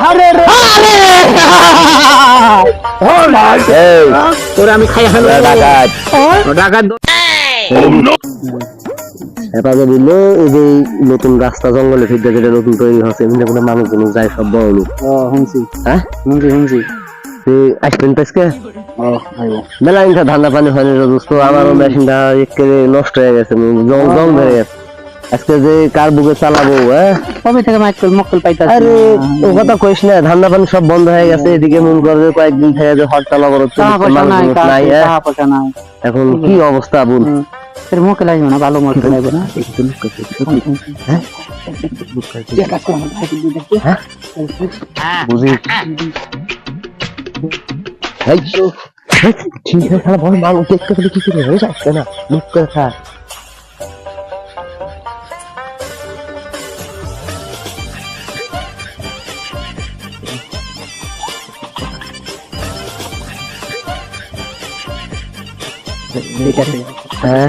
আরে রে। এই। তোরে আমি খাইয়া ফেলব। ডাকাত। ডাকাত। এবার দিল এই যে নতুন রাস্তা জঙ্গলে ফিরতে যেটা নতুন তৈরি হচ্ছে এমনি কোনো মানুষজন যায় সব বড় লোক। শুনছি। হ্যাঁ? শুনছি শুনছি। তুই আসবেন তো আজকে মেলা ইনকা ধান্দা পানি হয়নি দোস্ত আমারও মেশিনটা একেবারে নষ্ট হয়ে গেছে জং জং ধরে গেছে। আজকে যে কার বুকে চালাবো হ্যাঁ? কবে থেকে মাইকেল মক্কেল পাইতাছি? আরে ও কথা কইস না ধান্দা পানি সব বন্ধ হয়ে গেছে এদিকে মন করে কয়েকদিন থেকে যে হরতাল অবরোধ নাই হ্যাঁ? নাই। এখন কি অবস্থা বল। তোর মক্কেল আসবে না ভালো মক্কেল আসবে না। বুঝি। এই, এই, ঠিক আছে বল মানুষ দেখতে পেলে কি করে হয়ে যাচ্ছে না মুখ করে খা। হ্যাঁ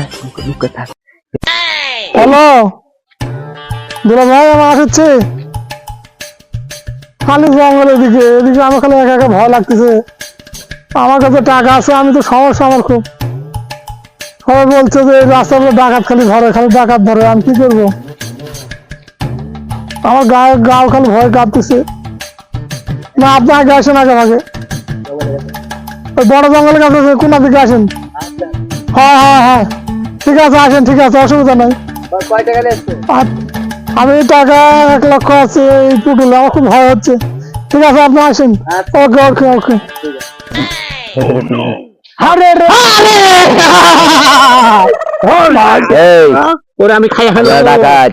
হ্যালো? দুলা ভাই, আমার আসছে খালি জঙ্গলের দিকে। এদিকে আমার খালি একা একা ভয় লাগতেছে। আমার কাছে টাকা আছে, আমি তো সমস্যা আমার খুব। সবাই বলছে যে রাস্তাগুলো ডাকাত খালি ধরে, খালি ডাকাত ধরে, আমি কি করব? আমার গায়ে গাও খালি ভয় কাঁপতেছে। না, আপনি আগে আসেন, আগে আগে বড় জঙ্গলের কাছে কোন দিকে আসেন? হ্যাঁ হ্যাঁ হ্যাঁ। ঠিক আছে আসেন ঠিক আছে অসুবিধা নাই। আমি টাকা এক লক্ষ আছে এই পুটুলে আমার খুব ভয় হচ্ছে। ঠিক আছে আপনি আসেন। ওকে ওকে ওকে। আরে রে! এই ওরে আমি খাইয়া ফেলব আমরা ডাকাত?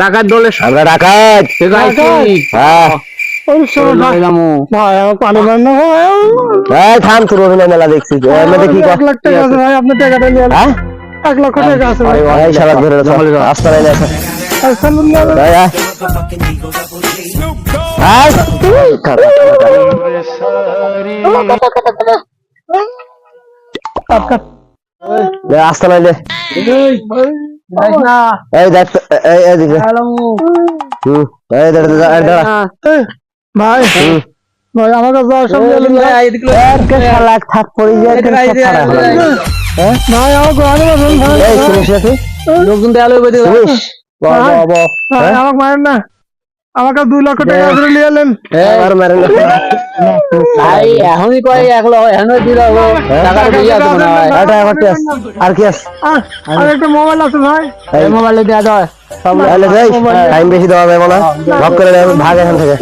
ডাকাত দলে আমরা ডাকাত। ঠিক আছে হ্যাঁ। থাম তোর অভিনয় মেলা দেখছি কি ভাই আপনি টাকাটা নিয়ে হ্যাঁ? এক লক্ষ টাকা আছে ভাই। এই শালা ধরে রাখো। আস্তে নাই না আস্তে এই দেখ এই হুম এই দাঁড়া দাঁড়া ভাই ভাই আমার কাছে নেন ভাই। থাক পড়ে যায় হয়ে? হ্যাঁ? ভাই আমার ঘরে বসুন ভাই এই শুনিস লোকজন দেয়ালে বই দিল শুনিস ব ব ব। আমাকে মারেন না। আমার কাছে দুই লক্ষ টাকা নিয়ে এলেন। ভাই এখনই কয় এক লক্ষ এখনই দিল টাকা দিয়ে আসব না আর টাকা করতে আস আর কি আস আর একটা মোবাইল আছে ভাই। এই মোবাইলে। যাই টাইম বেশি দেওয়া যাবে না। ভাগ করে ভাগ এখান থেকে।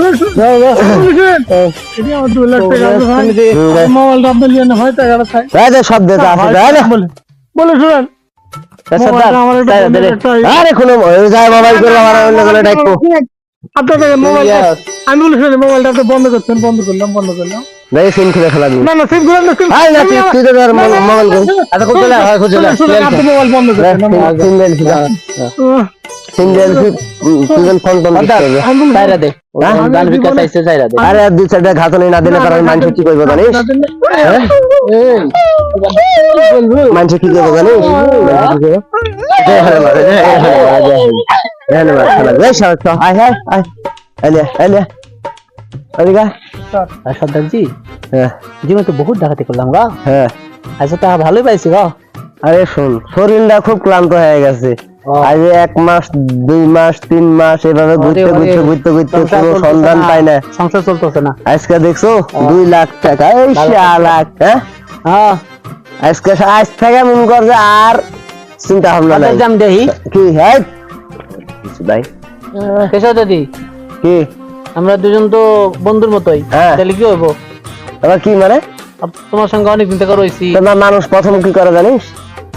মোবাইলটা আপনি নিয়ে টাকাটা সব দেতা আছে না? বলে বলে শুনেন। হয়। আরে কোনো যায় মোবাইল করে আমার অন্য কোনো ডাকবো আপনার থেকে মোবাইল আমি বলি শুনে মোবাইলটা তো বন্ধ করছেন বন্ধ করলাম বন্ধ করলাম। দেই সিম খুলে দিবি না না সিম করেন না সিম আই না তুই তুই তো ধর মোবাইল কর আচ্ছা খুঁজে হয় খুঁজে আপনি মোবাইল বন্ধ করেন সিম দে হ্যাঁ? গান চাইছে দে আরে দুই চারটা ঘাতনি না দিলে মানুষ কি করব জানিস হ্যাঁ মানুষ কি করব আয় আয় হ্যাঁ জীবনে তো বহুত ডাকাতি করলাম গা হ্যাঁ আচ্ছা তা ভালোই পাইছি গা আরে শোন শরীরটা খুব ক্লান্ত হয়ে গেছে। আজ এক মাস দুই মাস তিন মাস এভাবে ঘুরতে ঘুরতে ঘুরতে ঘুরতে কোনো সন্ধান না। পাই না। সংসার চলতেছে না। আজকে দেখছ? দুই লাখ টাকা। এই লাখ হ্যাঁ? আজকে আজ থেকে মন কর যে আর চিন্তা ভাবনা নাই। জাম দেহি। কি হ্যাঁ? কিছু নাই। কেশব দাদি। কি? আমরা দুজন তো বন্ধুর মতোই। হ্যাঁ। তাহলে কি হইব? আবার কি মানে? তোমার সঙ্গে অনেক দিন থেকে রয়েছি। মানুষ প্রথম কি করে জানিস?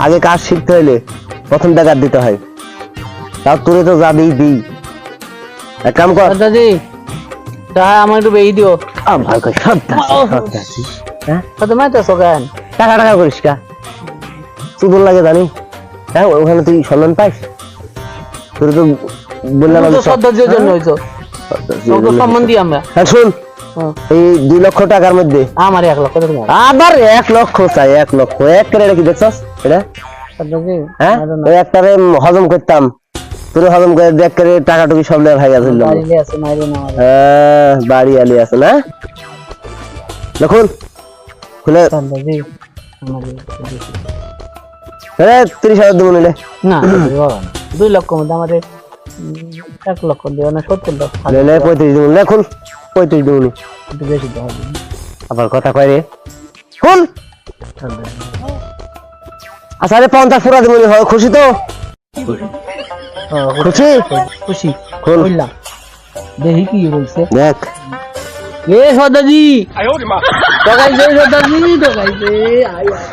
আগে কাজ শিখতে হইলে। প্রথম টাকা দিতে হয়। তাও তোরে তো যাবি দিই এক কাম কর। দাদি তাহা আমার একটু বেই দিও। আমার কই সব। হ্যাঁ? কত মাইতেছো কেন? টাকা টাকা করিস কা? চুদর লাগে জানি? হ্যাঁ ওখানে তুই সম্মান পাইস? তোর তো বললাম আমি তো জন্য হইছো। তোমাকে তো সম্মান দিই আমরা। হ্যাঁ শুন হ্যাঁ। এই দুই লক্ষ টাকার মধ্যে। আমার এক লক্ষ টাকা। আবার এক লক্ষ চাই এক লক্ষ। এক করে কি দেখছস? এটা? হ্যাঁ? ওই একটারে হজম করতাম। তোর হজম করে দেখ করে টাকা টুকি সব। হ্যাঁ বাড়ি আলি আছে না দেখুন খুলে। চল দাদি আমাদের দিছি। আরে তিরিশ হাজার দেবো নিলে না দিতে পারব না। দুই লক্ষ মধ্যে আমাদের এক লক্ষ দেবে না সত্তর লক্ষ। পঁয়ত্রিশ দেবো লেখুন পঁয়ত্রিশ দেবো বেশি তো আবার কথা কয় রে। দাদি। আচ্ছা রে পঞ্চাশ পুরা হয় খুশি তো? খুশি? খুশি? খোল। দেখি কি বলছে। দেখ। এ সদাজি।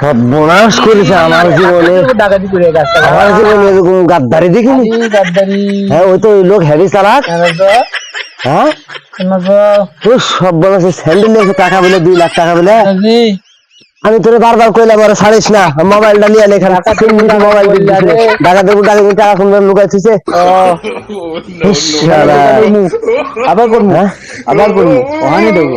সর্বনাশ করেছে আমার জীবনে। ডাকাতি করে গেছে। আমার জীবনে এরকম গাদ্দারি দেখিনি? গাদ্দারি। হ্যাঁ ওই তো লোক হেভি চালাক হ্যাঁ? সর্বনাশ স্যান্ডেল নিয়ে টাকা বলে দুই লাখ টাকা বলে আমি তোরে বারবার কইলাম আর ছাড়িস না। মোবাইলটা নিয়ে লেখা রাখা তিন মিনিট মোবাইল দিল দিছে টাকা দেবো টাকা দিতে টাকা কোন লুকাই থিছে আবার করব? হ্যাঁ? আবার করব? ওখানে দেবো।